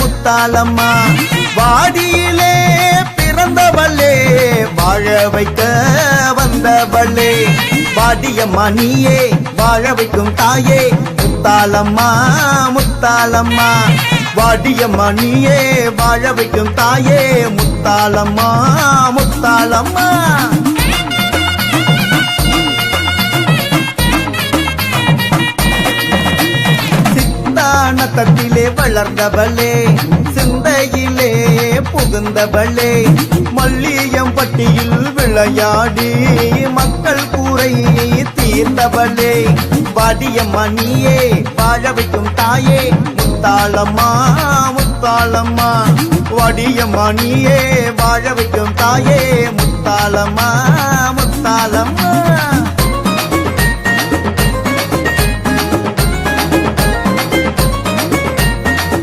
முத்தாலம்மா வாடியிலே பிறந்தவளே வாழ வைக்க வந்தவளே. வாடியம்மா நீயே வாழ வைக்கும் தாயே முத்தாலம்மா முத்தாலம்மா வாடியம்மா நீயே வாழ வைக்கும் தாயே முத்தாலம்மா முத்தாலம்மா சித்தானத்தத்திலே வளர்ந்தவளே சிந்தையிலே புகுந்தவளே மல்லியம் பட்டியில் விளையாடி மக்கள் கூரை தீர்ந்தவளே. வாடியம்மா நீயே வாழ வைக்கும் தாயே முத்தாளம்மா முத்தாளம்மா. வாடியம்மா நீயே வாழ வைக்கும் தாயே முத்தாளம்மா.